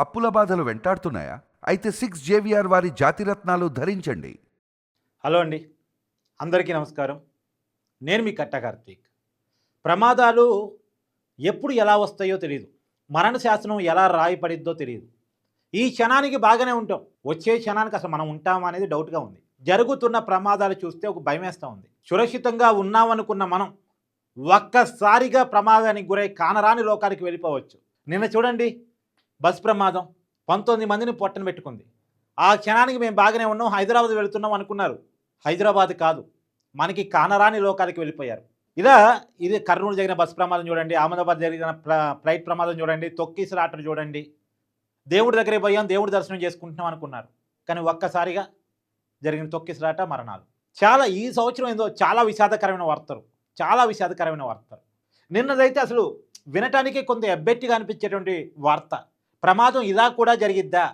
అప్పుల బాధలు వెంటాడుతున్నాయా? అయితే సిక్స్ జేవిఆర్ వారి జాతిరత్నాలు ధరించండి. హలో అండి. అందరికీ నమస్కారం. నేను మీ కట్ట కార్తీక్. ప్రమాదాలు ఎప్పుడు ఎలా వస్తాయో తెలియదు మరణ శాసనం ఎలా రాయపడిద్దో తెలియదు ఈ క్షణానికి బాగానే ఉంటాం. వచ్చే క్షణానికి అసలు మనం ఉంటామా అనేది డౌట్గా ఉంది. జరుగుతున్న ప్రమాదాలు చూస్తే ఒక భయం వేస్తూ ఉంది. సురక్షితంగా ఉన్నామనుకున్న మనం ఒక్కసారిగా ప్రమాదానికి గురై కానరాని లోకానికి వెళ్ళిపోవచ్చు. నిన్న చూడండి బస్ ప్రమాదం. పంతొమ్మిది మందిని పొట్టన పెట్టుకుంది. ఆ క్షణానికి మేము బాగానే ఉన్నాం హైదరాబాద్ వెళుతున్నాం అనుకున్నారు. హైదరాబాద్ కాదు మనకి కానరాని లోకాలకి వెళ్ళిపోయారు. ఇలా ఇది కర్నూలు జరిగిన బస్ ప్రమాదం చూడండి అహ్మదాబాద్ జరిగిన ఫ్లైట్ ప్రమాదం చూడండి తొక్కిసలాటను చూడండి. దేవుడి దగ్గరికి పోయాం దేవుడి దర్శనం చేసుకుంటున్నాం అనుకున్నారు. కానీ ఒక్కసారిగా జరిగిన తొక్కిసలాట మరణాలు. చాలా ఈ సంవత్సరం ఏందో చాలా విషాదకరమైన వార్తలు. చాలా విషాదకరమైన వార్తలు. నిన్నదైతే అసలు వినటానికి కొంత ఎబ్బెట్టిగా అనిపించేటువంటి వార్త. ప్రమాదం ఇలా కూడా జరిగిద్దా?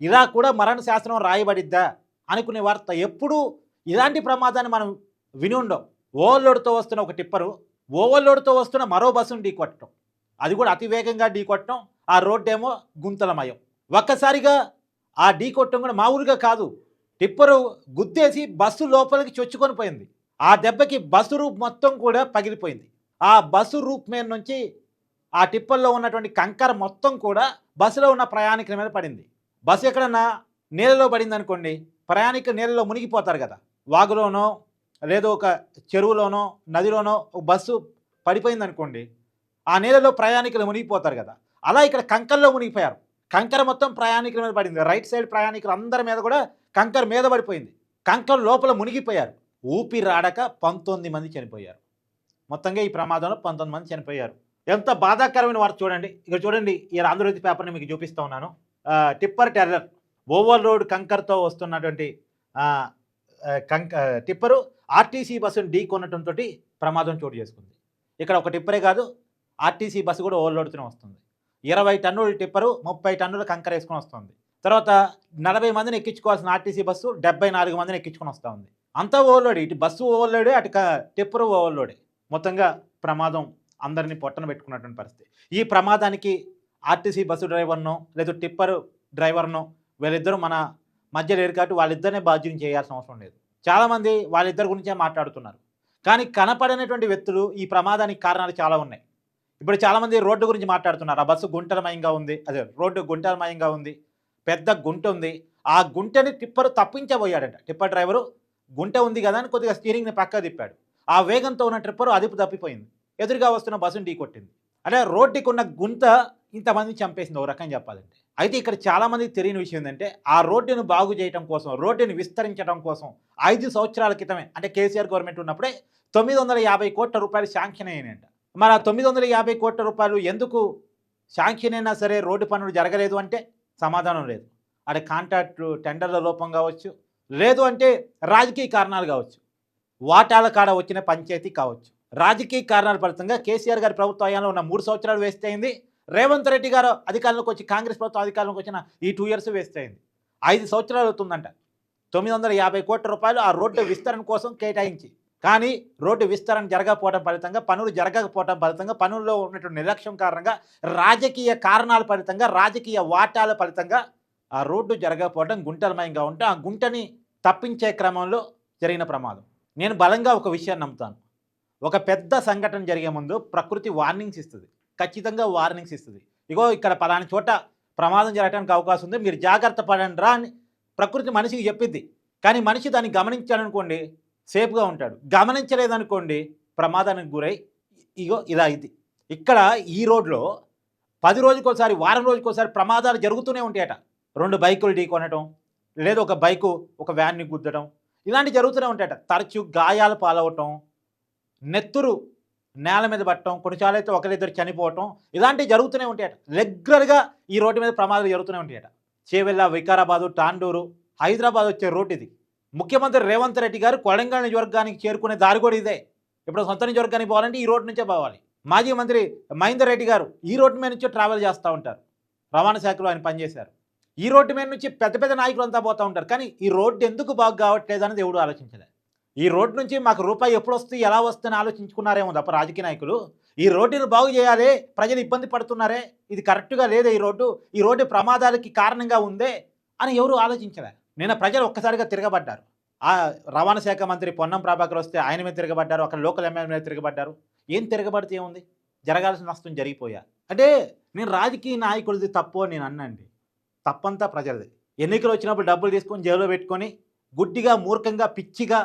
ఇలా కూడా మరణ శాస్త్రం రాయబడిద్దా? అనుకునే వార్త ఎప్పుడూ ఇలాంటి ప్రమాదాన్ని మనం విని ఉండం. ఓవర్లోడ్తో వస్తున్న ఒక టిప్పరు ఓవర్లోడ్తో వస్తున్న మరో బస్సును ఢీకొట్టడం అది కూడా అతి వేగంగా ఢీకొట్టడం ఆ రోడ్డు ఏమో గుంతలమయం. ఒక్కసారిగా ఆ ఢీకొట్టడం కూడా మామూలుగా కాదు. టిప్పరు గుద్దేసి బస్సు లోపలికి చొచ్చుకొని పోయింది. ఆ దెబ్బకి బస్సు రూప్ మొత్తం కూడా పగిలిపోయింది. ఆ బస్సు రూప్ మీద నుంచి ఆ టిప్పర్లో ఉన్నటువంటి కంకర మొత్తం కూడా బస్సులో ఉన్న ప్రయాణికుల మీద పడింది. బస్సు ఎక్కడన్నా నీళ్ళలో పడింది అనుకోండి ప్రయాణికులు నీళ్ళలో మునిగిపోతారు కదా. వాగులోనో లేదో ఒక చెరువులోనో నదిలోనో ఒక బస్సు పడిపోయింది అనుకోండి ఆ నీళ్ళలో ప్రయాణికులు మునిగిపోతారు కదా. అలా ఇక్కడ కంకరలో మునిగిపోయారు. కంకర మొత్తం ప్రయాణికుల మీద పడింది. రైట్ సైడ్ ప్రయాణికులు అందరి మీద కూడా కంకర మీద పడిపోయింది. కంకర లోపల మునిగిపోయారు. ఊపిరాడక పంతొమ్మిది మంది చనిపోయారు. మొత్తంగా ఈ ప్రమాదంలో పంతొమ్మిది మంది చనిపోయారు. ఎంత బాధాకరమైన వార్త చూడండి. ఇక్కడ చూడండి ఈ ఆంధ్రజ్యోతి పేపర్ని మీకు చూపిస్తూ ఉన్నాను. టిప్పర్ టెర్రర్ ఓవర్ రోడ్ కంకర్తో వస్తున్నటువంటి కంక టిప్పరు ఆర్టీసీ బస్సును ఢీ కొనటంతో ప్రమాదం చోటు చేసుకుంది. ఇక్కడ ఒక టిప్పరే కాదు ఆర్టీసీ బస్సు కూడా ఓవర్లోడ్తోనే వస్తుంది. ఇరవై టన్నుల టిప్పరు ముప్పై టన్నుల కంకర వేసుకొని వస్తుంది. తర్వాత నలభై మందిని ఎక్కించుకోవాల్సిన ఆర్టీసీ బస్సు డెబ్బై నాలుగు మందిని ఎక్కించుకొని వస్తూ ఉంది. అంతా ఓవర్లోడ్ ఇటు బస్సు ఓవర్లోడే అటు టిప్పరు ఓవర్లోడే మొత్తంగా ప్రమాదం అందరినీ పొట్టన పెట్టుకున్నటువంటి పరిస్థితి. ఈ ప్రమాదానికి ఆర్టీసీ బస్సు డ్రైవర్ను లేదా టిప్పర్ డ్రైవర్ను వీళ్ళిద్దరూ మన మధ్య లేరు కాబట్టి వాళ్ళిద్దరినే బాధ్యం చేయాల్సిన అవసరం లేదు. చాలామంది వాళ్ళిద్దరి గురించే మాట్లాడుతున్నారు. కానీ కనపడనటువంటి వ్యక్తులు ఈ ప్రమాదానికి కారణాలు చాలా ఉన్నాయి. ఇప్పుడు చాలామంది రోడ్డు గురించి మాట్లాడుతున్నారు. ఆ బస్సు గుంటలమయంగా ఉంది. అదే రోడ్డు గుంటలమయంగా ఉంది. పెద్ద గుంట ఉంది. ఆ గుంటని టిప్పర్ తప్పించబోయాడట. టిప్పర్ డ్రైవరు గుంట ఉంది కదా అని కొద్దిగా స్టీరింగ్ని పక్క తిప్పాడు. ఆ వేగంతో ఉన్న ట్రిప్పరు అదుపు తప్పిపోయింది. ఎదురుగా వస్తున్న బస్సును ఢీకొట్టింది అంటే రోడ్డుకి ఉన్న గుంత ఇంతమంది చంపేసింది. ఒక రకం చెప్పాలంటే. అయితే ఇక్కడ చాలామందికి తెలియని విషయం ఏంటంటే ఆ రోడ్డును బాగు చేయడం కోసం రోడ్డుని విస్తరించడం కోసం ఐదు సంవత్సరాల క్రితమే అంటే కేసీఆర్ గవర్నమెంట్ ఉన్నప్పుడే తొమ్మిది వందల యాభై కోట్ల రూపాయలు శాంక్షన్ అయినాయంట. మరి ఆ తొమ్మిది వందల యాభై కోట్ల రూపాయలు ఎందుకు శాంక్షన్ అయినా సరే రోడ్డు పనులు జరగలేదు అంటే సమాధానం లేదు. అది కాంట్రాక్ట్ టెండర్ల లోపం కావచ్చు లేదు అంటే రాజకీయ కారణాలు కావచ్చు. వాటాల కాడ వచ్చిన పంచాయతీ కావచ్చు. రాజకీయ కారణాల ఫలితంగా కేసీఆర్ గారి ప్రభుత్వ హయాంలో ఉన్న మూడు సంవత్సరాలు వేస్ట్ అయింది. రేవంత్ రెడ్డి గారు అధికారంలోకి వచ్చి కాంగ్రెస్ ప్రభుత్వం అధికారంలోకి వచ్చిన ఈ టూ ఇయర్స్ వేస్ట్ అయింది. ఐదు సంవత్సరాలు అవుతుందంట. తొమ్మిది వందల యాభై కోట్ల రూపాయలు ఆ రోడ్డు విస్తరణ కోసం కేటాయించి. కానీ రోడ్డు విస్తరణ జరగకపోవడం ఫలితంగా పనులు జరగకపోవడం ఫలితంగా పనుల్లో ఉన్నటువంటి నిర్లక్ష్యం కారణంగా రాజకీయ కారణాల ఫలితంగా రాజకీయ వాటాల ఫలితంగా ఆ రోడ్డు జరగకపోవడం గుంటలమయంగా ఉంటే ఆ గుంటని తప్పించే క్రమంలో జరిగిన ప్రమాదం. నేను బలంగా ఒక విషయాన్ని నమ్ముతాను. ఒక పెద్ద సంఘటన జరిగే ముందు ప్రకృతి వార్నింగ్స్ ఇస్తుంది. ఖచ్చితంగా వార్నింగ్స్ ఇస్తుంది. ఇగో ఇక్కడ పలాని చోట ప్రమాదం జరగడానికి అవకాశం ఉంది. మీరు జాగ్రత్త పడండి రా అని ప్రకృతి మనిషికి చెప్పిద్ది. కానీ మనిషి దాన్ని గమనించాడనుకోండి సేఫ్గా ఉంటాడు. గమనించలేదనుకోండి ప్రమాదానికి గురై ఇగో ఇలా ఇది. ఇక్కడ ఈ రోడ్లో పది రోజుకోసారి వారం రోజుకోసారి ప్రమాదాలు జరుగుతూనే ఉంటాయట. రెండు బైకులు ఢీకొనటం లేదా ఒక బైకు ఒక వ్యాన్ని గుద్దడం ఇలాంటివి జరుగుతూనే ఉంటాయట. తరచు గాయాలు పాలవటం నెత్తురు నేల మీద పట్టడం కొన్నిసార్లు అయితే ఒకరిద్దరు చనిపోవటం ఇలాంటివి జరుగుతూనే ఉంటాయట. రెగ్యులర్గా ఈ రోడ్డు మీద ప్రమాదాలు జరుగుతూనే ఉంటాయట. చేవెళ్ళ వికారాబాదు టాండూరు హైదరాబాద్ వచ్చే రోడ్డు ఇది. ముఖ్యమంత్రి రేవంత్ రెడ్డి గారు కొడంగల్ నియోజకవర్గానికి చేరుకునే దారి కూడా ఇదే. ఇప్పుడు సొంత నియోజకవర్గానికి పోవాలంటే ఈ రోడ్డు నుంచే పోవాలి. మాజీ మంత్రి మహేందర్ రెడ్డి గారు ఈ రోడ్డు మీద నుంచే ట్రావెల్ చేస్తూ ఉంటారు. రవాణా శాఖలో ఆయన పనిచేశారు. ఈ రోడ్డు మీద నుంచి పెద్ద పెద్ద నాయకులు అంతా పోతూ ఉంటారు. కానీ ఈ రోడ్డు ఎందుకు బాగు కావట్లేదు అనేది ఎవడు ఆలోచించలేదు. ఈ రోడ్డు నుంచి మాకు రూపాయి ఎప్పుడు వస్తుంది ఎలా వస్తుందని ఆలోచించుకున్నారేమో తప్ప రాజకీయ నాయకులు. ఈ రోడ్డును బాగు చేయాలి ప్రజలు ఇబ్బంది పడుతున్నారే ఇది కరెక్ట్గా లేదే ఈ రోడ్డు? ఈ రోడ్డు ప్రమాదాలకి కారణంగా ఉందే అని ఎవరు ఆలోచించలే. నిన్న ప్రజలు ఒక్కసారిగా తిరగబడ్డారు. ఆ రవాణా శాఖ మంత్రి పొన్నం ప్రభాకర్ వస్తే ఆయన మీద తిరగబడ్డారు అక్కడ లోకల్ ఎమ్మెల్యే మీద తిరగబడ్డారు. ఏం తిరగబడితే ఏముంది? జరగాల్సిన నష్టం జరిగిపోయా. అంటే నేను రాజకీయ నాయకుడిది తప్పు అని నేను అన్నండి. తప్పంతా ప్రజలది. ఎన్నికలు వచ్చినప్పుడు డబ్బులు తీసుకొని జేబులో పెట్టుకొని గుడ్డిగా మూర్ఖంగా పిచ్చిగా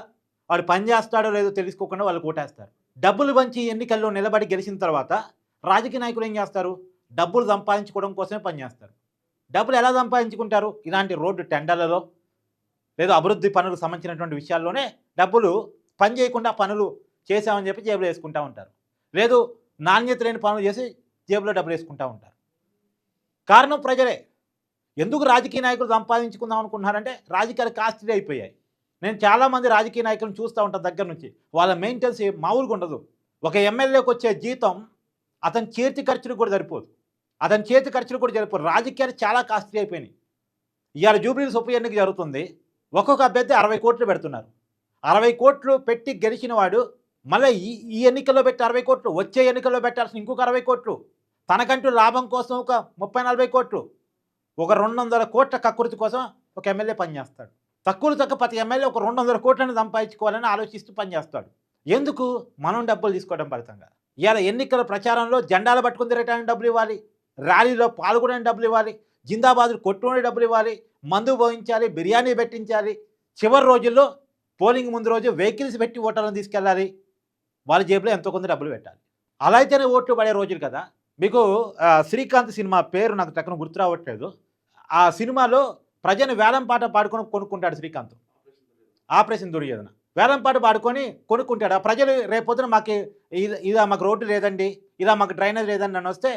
వాడు పని చేస్తాడో లేదో తెలుసుకోకుండా వాళ్ళు కోటేస్తారు డబ్బులు పంచి ఎన్నికల్లో నిలబడి గెలిచిన తర్వాత రాజకీయ నాయకులు ఏం చేస్తారు? డబ్బులు సంపాదించుకోవడం కోసమే పనిచేస్తారు డబ్బులు ఎలా సంపాదించుకుంటారు? ఇలాంటి రోడ్డు టెండర్లలో లేదా అభివృద్ధి పనులకు సంబంధించినటువంటి విషయాల్లోనే డబ్బులు పని చేయకుండా పనులు చేశామని చెప్పి జేబులో వేసుకుంటూ ఉంటారు. లేదు నాణ్యత లేని పనులు చేసి జేబులో డబ్బులు వేసుకుంటూ ఉంటారు. కారణం ప్రజలే. ఎందుకు రాజకీయ నాయకులు సంపాదించుకుందాం అనుకుంటున్నారంటే రాజకీయాలు కాస్ట్లీ అయిపోయాయి. నేను చాలామంది రాజకీయ నాయకులను చూస్తూ ఉంటాను దగ్గర నుంచి. వాళ్ళ మెయింటెన్స్ మామూలుగా ఉండదు. ఒక ఎమ్మెల్యేకి వచ్చే జీతం అతని చేతి ఖర్చులు కూడా సరిపోదు. అతని చేతి ఖర్చులు కూడా సరిపోదు. రాజకీయాలు చాలా కాస్ట్లీ అయిపోయినాయి. ఇవాళ జూబ్లీస్ ఉప ఎన్నిక జరుగుతుంది. ఒక్కొక్క అభ్యర్థి అరవై కోట్లు పెడుతున్నారు. అరవై కోట్లు పెట్టి గెలిచిన వాడు మళ్ళీ ఈ ఈ ఎన్నికల్లో పెట్టి అరవై కోట్లు వచ్చే ఎన్నికల్లో పెట్టాల్సిన ఇంకొక అరవై కోట్లు తనకంటూ లాభం కోసం ఒక ముప్పై నలభై కోట్లు ఒక రెండు వందల కోట్ల కకృతి కోసం ఒక ఎమ్మెల్యే పనిచేస్తాడు. తక్కువ తక్కువ ప్రతి ఎమ్మెల్యే ఒక రెండు వందల కోట్లను సంపాదించుకోవాలని ఆలోచిస్తూ పనిచేస్తాడు. ఎందుకు? మనం డబ్బులు తీసుకోవడం ఫలితంగా. ఇవాళ ఎన్నికల ప్రచారంలో జెండాలు పట్టుకుని తిరగడానికి డబ్బులు ఇవ్వాలి. ర్యాలీలో పాల్గొనడానికి డబ్బులు ఇవ్వాలి. జిందాబాదులు కొట్టుకునే డబ్బులు ఇవ్వాలి. మందు పోయించాలి బిర్యానీ పెట్టించాలి. చివరి రోజుల్లో పోలింగ్ ముందు రోజు వెహికల్స్ పెట్టి ఓటర్లను తీసుకెళ్ళాలి. వాళ్ళ జేబులో ఎంతో కొంత డబ్బులు పెట్టాలి. అలా అయితేనే ఓట్లు పడే రోజులు కదా. మీకు శ్రీకాంత్ సినిమా పేరు నాకు తక్కువ గుర్తు రావట్లేదు. ఆ సినిమాలో ప్రజను వేలం పాట పాడుకొని కొనుక్కుంటాడు శ్రీకాంత్. ఆపరేషన్ దుర్యోధన. వేలం పాట పాడుకొని కొనుక్కుంటాడు. ఆ ప్రజలు రేపొద్దున మాకు ఇదా మాకు రోడ్డు లేదండి ఇలా మాకు డ్రైనేజ్ లేదండి అని వస్తే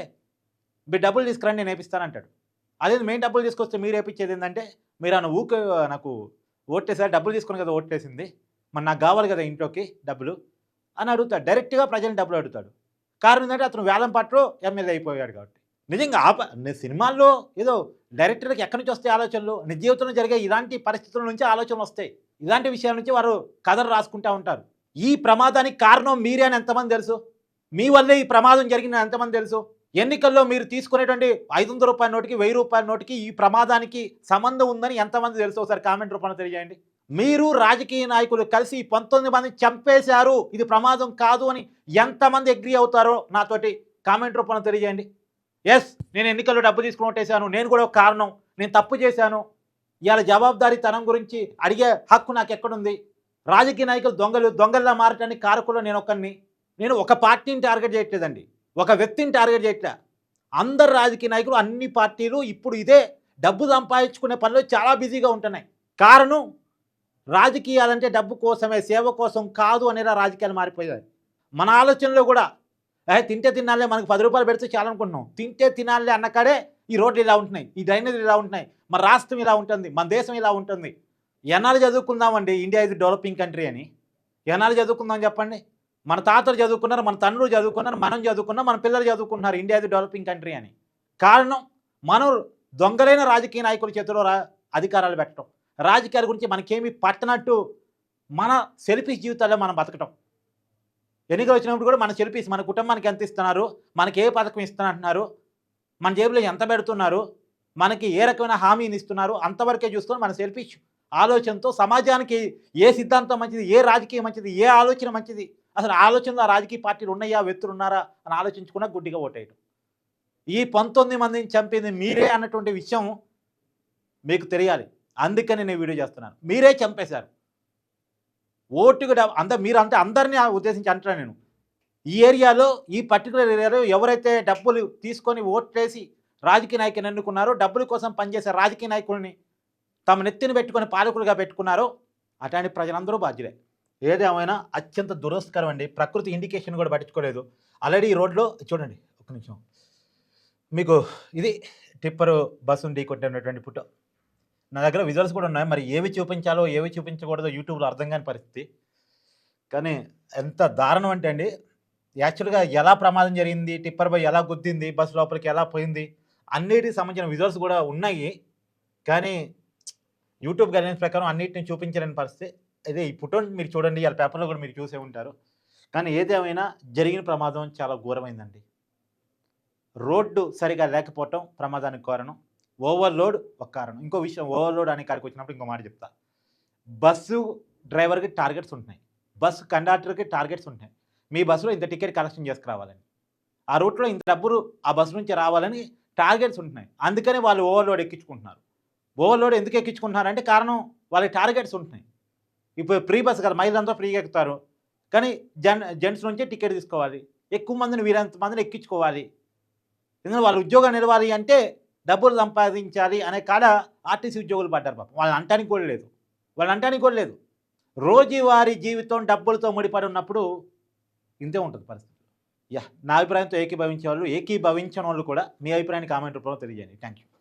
మీరు డబ్బులు తీసుకురండి నేను వేపిస్తానంటాడు. అదే మెయిన్ డబ్బులు తీసుకొస్తే మీరు వేపించేది ఏంటంటే మీరు ఆయన ఊక నాకు ఓట్టేసారు డబ్బులు తీసుకుని కదా ఓట్టేసింది మరి నాకు కావాలి కదా ఇంట్లోకి డబ్బులు అని అడుగుతాడు. డైరెక్ట్గా ప్రజల్ని డబ్బులు అడుగుతాడు. కారణం ఏంటంటే అతను వేలం పాటలో ఎమ్మెల్యే అయిపోయాడు కాబట్టి. నిజంగా ఆప సినిమాల్లో ఏదో డైరెక్టర్కి ఎక్కడి నుంచి వస్తాయి ఆలోచనలు? నిజ జీవితంలో జరిగే ఇలాంటి పరిస్థితుల నుంచి ఆలోచనలు వస్తాయి. ఇలాంటి విషయాల నుంచి వారు కథలు రాసుకుంటూ ఉంటారు. ఈ ప్రమాదానికి కారణం మీరే అని ఎంతమంది తెలుసు? మీ వల్లే ఈ ప్రమాదం జరిగిందని ఎంతమంది తెలుసు? ఎన్నికల్లో మీరు తీసుకునేటువంటి ఐదు వందల రూపాయల నోటికి వెయ్యి రూపాయల నోటికి ఈ ప్రమాదానికి సంబంధం ఉందని ఎంతమంది తెలుసు? ఒకసారి కామెంట్ రూపంలో తెలియజేయండి. మీరు రాజకీయ నాయకులు కలిసి పంతొమ్మిది మంది చంపేశారు. ఇది ప్రమాదం కాదు అని ఎంతమంది అగ్రి అవుతారో నాతోటి కామెంట్ రూపంలో తెలియజేయండి. ఎస్ నేను ఎన్నికల్లో డబ్బు తీసుకుని ఓటేశాను. నేను కూడా ఒక కారణం. నేను తప్పు చేశాను. ఇవాళ జవాబుదారీతనం గురించి అడిగే హక్కు నాకు ఎక్కడుంది రాజకీయ నాయకులు దొంగలు దొంగల్లా మారటానికి కారకులు నేను ఒకరిని నేను ఒక పార్టీని టార్గెట్ చేయట్లేదండి. ఒక వ్యక్తిని టార్గెట్ చేయట్లే. అందరు రాజకీయ నాయకులు అన్ని పార్టీలు ఇప్పుడు ఇదే డబ్బు సంపాదించుకునే పనిలో చాలా బిజీగా ఉంటున్నాయి. కారణం రాజకీయాలంటే డబ్బు కోసమే సేవ కోసం కాదు అనేలా రాజకీయాలు మారిపోయాయి. మన ఆలోచనలో కూడా తింటే తినాలే మనకు పది రూపాయలు పెడితే చాలా అనుకుంటున్నాం తింటే తినాలే అన్నకాడే ఈ రోడ్లు ఇలా ఉంటున్నాయి ఈ డ్రైనేజ్ ఇలా ఉంటున్నాయి మన రాష్ట్రం ఇలా ఉంటుంది మన దేశం ఇలా ఉంటుంది. ఎన్నాళ్ళు చదువుకుందామండి ఇండియా ఇది డెవలపింగ్ కంట్రీ అని. ఎన్నాళ్ళు చదువుకుందాం చెప్పండి? మన తాతలు చదువుకున్నారు మన తండ్రులు చదువుకున్నారు మనం చదువుకున్నాం మన పిల్లలు చదువుకుంటున్నారు ఇండియా ఇది డెవలపింగ్ కంట్రీ అని. కారణం మనం దొంగలైన రాజకీయ నాయకుల చేతిలో రా అధికారాలు పెట్టడం. రాజకీయాల గురించి మనకేమీ పట్టనట్టు మన సెల్ఫీ జీవితాల్లో మనం బతకటం. ఎన్నికలు వచ్చినప్పుడు కూడా మన సెల్ఫీస్ మన కుటుంబానికి ఎంత ఇస్తున్నారు మనకి ఏ పథకం ఇస్తున్నారు మన జేబులో ఎంత పెడుతున్నారు మనకి ఏ రకమైన హామీని ఇస్తున్నారు అంతవరకే చూసుకొని మన సెల్ఫిష్ ఆలోచనతో సమాజానికి ఏ సిద్ధాంతం మంచిది ఏ రాజకీయం మంచిది ఏ ఆలోచన మంచిది అసలు ఆలోచనలో ఆ రాజకీయ పార్టీలు ఉన్నాయా వ్యక్తులు ఉన్నారా అని ఆలోచించుకున్నా గుడ్డిగా ఓటేయడం ఈ పంతొమ్మిది మందిని చంపింది మీరే అన్నటువంటి విషయం మీకు తెలియాలి. అందుకని నేను వీడియో చేస్తున్నాను. మీరే చంపేశారు. ఓటుకు అంత మీరు అంటే అందరినీ ఉద్దేశించి అంటున్నాను నేను. ఈ ఏరియాలో ఈ పర్టికులర్ ఏరియాలో ఎవరైతే డబ్బులు తీసుకొని ఓట్లేసి రాజకీయ నాయకుని ఎన్నుకున్నారో డబ్బుల కోసం పనిచేసే రాజకీయ నాయకుల్ని తమ నెత్తిని పెట్టుకొని పాలకులుగా పెట్టుకున్నారో అట్లాంటి ప్రజలందరూ బాధ్యులే. ఏదేమైనా అత్యంత దురస్కరం అండి. ప్రకృతి ఇండికేషన్ కూడా పట్టించుకోలేదు. ఆల్రెడీ ఈ రోడ్లో చూడండి ఒక నిమిషం. మీకు ఇది టిప్పరు బస్సు ఢీ కొట్టినటువంటి ఫోటో. నా దగ్గర విజువల్స్ కూడా ఉన్నాయి. మరి ఏవి చూపించాలో ఏవి చూపించకూడదో యూట్యూబ్లో అర్థం కాని పరిస్థితి. కానీ ఎంత దారుణం అంటే అండి యాక్చువల్గా ఎలా ప్రమాదం జరిగింది టిప్పర్ బై ఎలా గుద్దింది బస్ లోపలికి ఎలా పోయింది అన్నిటికి సంబంధించిన విజువల్స్ కూడా ఉన్నాయి. కానీ యూట్యూబ్ గైడ్లైన్స్ ప్రకారం అన్నిటిని చూపించలేని పరిస్థితి. అదే ఈ ఫోటోని మీరు చూడండి వాళ్ళ పేపర్లో కూడా మీరు చూసే ఉంటారు. కానీ ఏదేమైనా జరిగిన ప్రమాదం చాలా ఘోరమైందండి. రోడ్డు సరిగా లేకపోవటం ప్రమాదానికి కారణం. ఓవర్లోడ్ ఒక కారణం. ఇంకో విషయం ఓవర్లోడ్ అనే కాడికి వచ్చినప్పుడు ఇంకో మాట చెప్తా. బస్సు డ్రైవర్కి టార్గెట్స్ ఉంటున్నాయి. బస్సు కండక్టర్కి టార్గెట్స్ ఉంటాయి మీ బస్సులో ఇంత టికెట్ కలెక్షన్ చేసుకురావాలని. ఆ రూట్లో ఇంత డబ్బులు ఆ బస్సు నుంచి రావాలని టార్గెట్స్ ఉంటున్నాయి. అందుకని వాళ్ళు ఓవర్లోడ్ ఎక్కించుకుంటున్నారు. ఓవర్లోడ్ ఎందుకు ఎక్కించుకుంటున్నారు అంటే కారణం వాళ్ళకి టార్గెట్స్ ఉంటున్నాయి. ఇప్పుడు ఫ్రీ బస్ కదా మహిళలంతా ఫ్రీగా ఎక్కుతారు. కానీ జన్ జెంట్స్ నుంచే టికెట్ తీసుకోవాలి. ఎక్కువ మందిని వీరంత మందిని ఎక్కించుకోవాలి. ఎందుకంటే వాళ్ళ ఉద్యోగం నిలవాలి అంటే డబ్బులు సంపాదించాలి అనే కాడ ఆర్టీసీ ఉద్యోగులు పడ్డారు పాపం. వాళ్ళని అంటానికి కూడా లేదు. వాళ్ళని అంటానికి కూడా లేదు. రోజువారీ జీవితం డబ్బులతో ముడిపడి ఉన్నప్పుడు ఇంతే ఉంటుంది పరిస్థితి. యా నా అభిప్రాయంతో ఏకీభవించే వాళ్ళు ఏకీభవించిన వాళ్ళు కూడా మీ అభిప్రాయాన్ని కామెంట్ రూపంలో తెలియజేయండి. Thank you